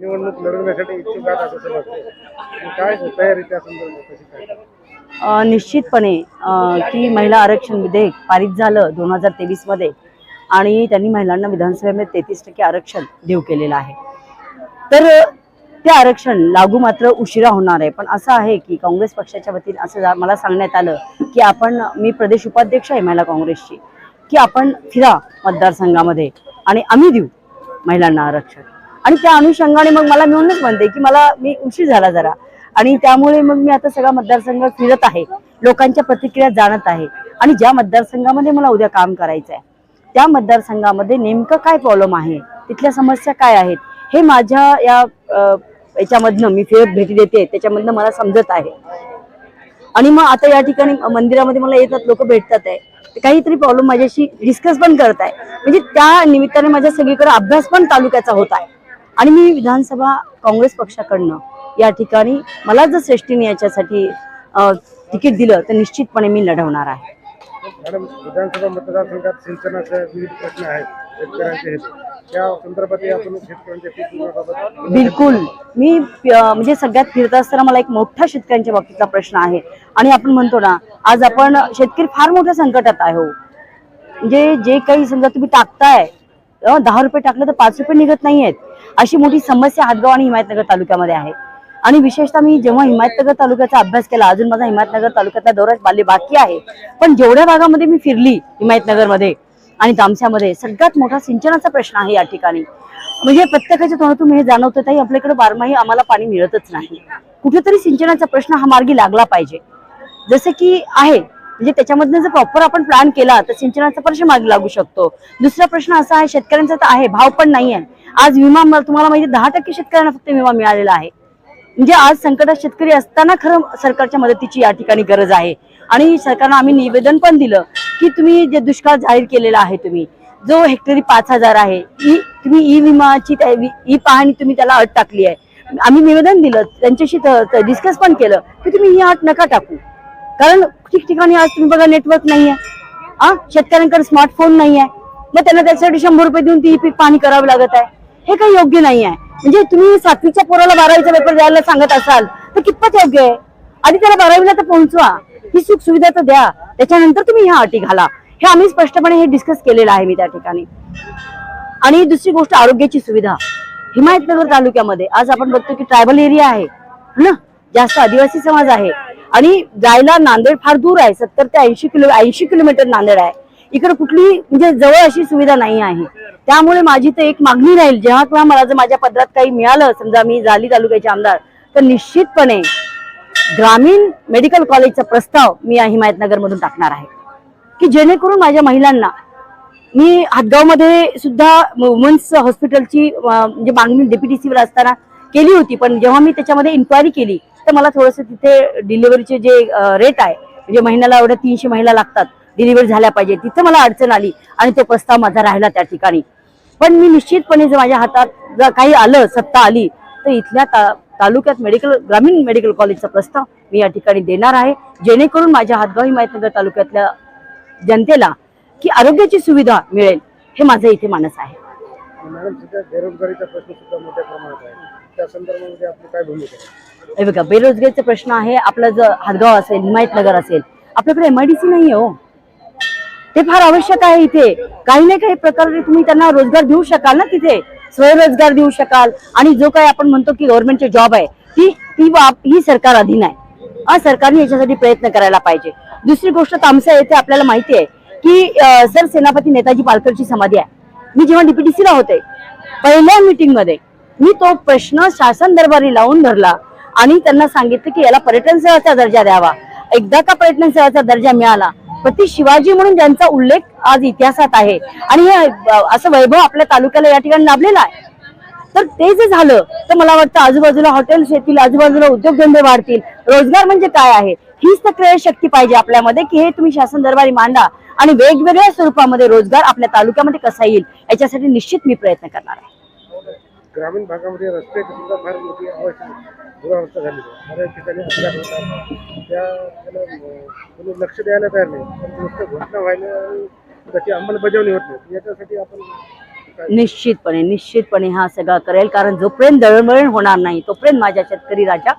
निवडणूक लढवण्यासाठी इच्छुक आहात असं समजतं काय तयारी त्या संदर्भात कशी काय? अ, निश्चितपणे अ, की महिला आरक्षण विधेयक पारित झालं दोन हजार तेवीसमध्ये आणि त्यांनी महिलांना विधानसभेमध्ये तेहतीस टक्के आरक्षण देऊ केलेलं आहे. तर अ, ते आरक्षण लागू मात्र उशिरा होणार आहे. पण असं आहे की काँग्रेस पक्षाच्या वतीने असं जा- मला सांगण्यात आलं की आपण मी प्रदेश उपाध्यक्ष आहे महिला काँग्रेसची की आपण फिरा मतदारसंघामध्ये आणि आम्ही देऊ महिलांना आरक्षण. आणि त्या अनुषंगाने मग मला मिळूनच म्हणते की मला मी उशीर झाला जरा. आणि त्यामुळे मग मी आता सगळा मतदारसंघ फिरत आहे. लोकांच्या प्रतिक्रिया जाणत आहे. आणि ज्या मतदारसंघामध्ये मला उद्या काम करायचं आहे त्या मतदारसंघामध्ये नेमकं काय प्रॉब्लेम आहे? तिथल्या समस्या काय आहेत? हे माझ्या या याच्यामधनं मी फिरत भेटी देते त्याच्यामधनं मला समजत आहे. आणि मग आता या ठिकाणी मंदिरामध्ये मला येतात लोक भेटतात आहे. काहीतरी प्रॉब्लेम माझ्याशी डिस्कस पण करत आहे म्हणजे त्या निमित्ताने माझ्या सगळीकडे अभ्यास पण तालुक्याचा होत आहे. आणि मी विधानसभा काँग्रेस पक्षाकडनं या ठिकाणी मला जर श्रेष्ठीने याच्यासाठी तिकीट दिलं तर निश्चितपणे मी लढवणार आहे. मॅडम विधानसभा मतदारसंघात विविध प्रश्न आहेत. शेतकऱ्यांचे हेतू. त्या संदर्भात आपण शेतकऱ्यांच्या पीक विम्याबाबत बिलकुल. मी म्हणजे सगळ्यात फिरत असताना मला एक मोठा शेतकऱ्यांच्या बाबतीतला प्रश्न आहे. आणि आपण म्हणतो ना आज आपण शेतकरी फार मोठ्या संकटात आहे हो. म्हणजे जे काही समजा तुम्ही टाकताय दहा रुपये टाकलं तर पाच रुपये निघत नाही आहेत अशी मोठी समस्या हातगाव आणि हिमायतनगर तालुक्यामध्ये आहे. आणि विशेषतः मी जेव्हा हिमायतनगर तालुक्याचा अभ्यास केला अजून माझा हिमायतनगर तालुक्यातला दौरा बाल्य बाकी आहे. पण जेवढ्या भागामध्ये मी फिरली हिमायतनगरमध्ये आणि तामस्यामध्ये सगळ्यात मोठा सिंचनाचा प्रश्न आहे या ठिकाणी. म्हणजे प्रत्येकाच्या तोंडातून हे जाणवतं ताई आपल्याकडे बारमाही आम्हाला पाणी मिळतच नाही. कुठेतरी सिंचनाचा प्रश्न हा मार्गी लागला पाहिजे. जसे की आहे म्हणजे त्याच्यामधनं जर प्रॉपर आपण प्लॅन केला तर सिंचनाचा प्रश्न मागे लागू शकतो. दुसरा प्रश्न असा आहे शेतकऱ्यांचा तर आहे भाव पण नाही आहे आज विमा तुम्हाला माहिती दहा टक्के शेतकऱ्यांना फक्त विमा मिळालेला आहे. म्हणजे आज संकटात शेतकरी असताना खरं सरकारच्या मदतीची या ठिकाणी गरज आहे. आणि सरकारनं आम्ही निवेदन पण दिलं की तुम्ही जे दुष्काळ जाहीर केलेला आहे तुम्ही जो हेक्टरी पाच हजार आहे ई तुम्ही ई विमाची त्या- ई पाहणी तुम्ही त्याला अट टाकली आहे. आम्ही निवेदन दिलं त्यांच्याशी डिस्कस पण केलं की तुम्ही ही अट नका टाकू. कारण ठिकठिकाणी आज तुम्ही बघा नेटवर्क नाही आहे हा शेतकऱ्यांकडे स्मार्टफोन नाही आहे मग त्यांना त्याच्यासाठी शंभर रुपये देऊन ती पीक पाणी करावं लागत आहे. हे काही योग्य नाही आहे म्हणजे तुम्ही सातवीच्या पोराला बारावीचा पेपर द्यायला सांगत असाल तर कितपत योग्य आहे? आधी त्याला बारावीला तर पोहोचवा. ही सुख सुविधा तर द्या. त्याच्यानंतर तुम्ही ह्या अटी घाला. हे आम्ही स्पष्टपणे हे डिस्कस केलेलं आहे मी त्या ठिकाणी. आणि दुसरी गोष्ट आरोग्याची सुविधा. हिमायतनगर तालुक्यामध्ये आज आपण बघतो की ट्रायबल एरिया आहे ना? जास्त आदिवासी समाज आहे. आणि जायला नांदेड फार दूर आहे सत्तर ते ऐंशी किलो ऐंशी किलोमीटर नांदेड आहे. इकडे कुठली म्हणजे जवळ अशी सुविधा नाही आहे. त्यामुळे माझी तर एक मागणी राहील जेव्हा किंवा मला जर माझ्या पदरात काही मिळालं समजा मी झाली तालुक्याचे आमदार तर निश्चितपणे ग्रामीण मेडिकल कॉलेजचा प्रस्ताव मी या हिमायतनगरमधून टाकणार आहे. की जेणेकरून माझ्या महिलांना मी हातगावमध्ये सुद्धा वुमन्स हॉस्पिटलची म्हणजे मागणी डेप्युटीसीवर असताना केली होती पण जेव्हा मी त्याच्यामध्ये इन्क्वायरी केली तर मला थोडंसं तिथे डिलिव्हरीचे जे रेट आहे म्हणजे महिन्याला एवढ्या तीनशे महिला लागतात डिलिव्हरी झाल्या पाहिजे तिथे मला अडचण आली आणि तो प्रस्ताव माझा राहिला त्या ठिकाणी. पण मी निश्चितपणे जर माझ्या हातात जर काही आलं सत्ता आली तर इथल्या ता तालुक्यात मेडिकल ग्रामीण मेडिकल कॉलेजचा प्रस्ताव मी या ठिकाणी देणार आहे जेणेकरून माझ्या हातगाव हिमायतनगर तालुक्यातल्या जनतेला की आरोग्याची सुविधा मिळेल हे माझं इथे मानस आहे. त्या संदर्भामध्ये आपली काय भूमिका आहे? हे बघा बेरोजगारीचा प्रश्न आहे आपला जर हातगाव असेल हिमायतनगर असेल आपल्याकडे एमआयडीसी नाही हो. ते फार आवश्यक आहे इथे. काही ना काही प्रकारे तुम्ही त्यांना रोजगार देऊ शकाल ना तिथे. स्वयंरोजगार देऊ शकाल. आणि जो काही आपण म्हणतो की गव्हर्नमेंटचे जॉब आहे ती ती बाब ही सरकार अधीन आहे. हा सरकारने याच्यासाठी प्रयत्न करायला पाहिजे. दुसरी गोष्ट तामसा येथे आपल्याला माहिती आहे की अं, सर सेनापती नेताजी पालकरची समाधी आहे. मी जेव्हा डीपीटीसीला होते पहिल्या मीटिंगमध्ये मी तो प्रश्न शासन दरबारी लावून धरला आणि त्यांना सांगितलं की याला पर्यटन सेवाचा दर्जा द्यावा. एकदा का पर्यटन सेवाचा दर्जा मिळाला? पती शिवाजी म्हणून ज्यांचा उल्लेख आज इतिहासात आहे आणि हे असं वैभव आपल्या तालुक्याला या ठिकाणी लाभलेला आहे. तर ते जे झालं तर मला वाटतं आजूबाजूला हॉटेल्स येतील आजूबाजूला उद्योगधंदे वाढतील. रोजगार म्हणजे काय आहे? हीच तर शक्ती पाहिजे आपल्यामध्ये की हे तुम्ही शासन दरबारी मांडा आणि वेगवेगळ्या स्वरूपामध्ये रोजगार आपल्या तालुक्यामध्ये कसा येईल याच्यासाठी निश्चित मी प्रयत्न करणार आहे. ग्रामीण भागामध्ये रस्त्याची सुद्धा फार मोठी आवश्यक दुरावस्था झाली. बऱ्याच ठिकाणी अपघात होतात त्या त्याला कोणी लक्ष द्यायला तयार नाही. पण नुसतं घोषणा व्हायला आणि त्याची अंमलबजावणी होत नाही. याच्यासाठी आपण निश्चितपणे निश्चितपणे हा सगळा करेल. कारण जोपर्यंत दळणवळण होणार नाही तोपर्यंत माझ्या शेतकरी राजा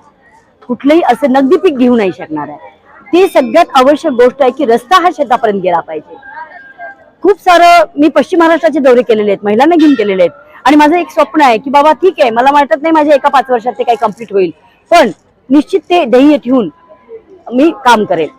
कुठलंही असं नगदी पीक घेऊ नाही शकणार आहे. ती सगळ्यात आवश्यक गोष्ट आहे की रस्ता हा शेतापर्यंत गेला पाहिजे. खूप सारं मी पश्चिम महाराष्ट्राचे दौरे केलेले आहेत महिलांना घेऊन केलेले आहेत. आणि माझं एक स्वप्न आहे की बाबा ठीक आहे मला वाटत नाही माझ्या एका पाच वर्षात ते काही कंप्लीट होईल. पण निश्चित ते ध्येय ठेवून मी काम करेल.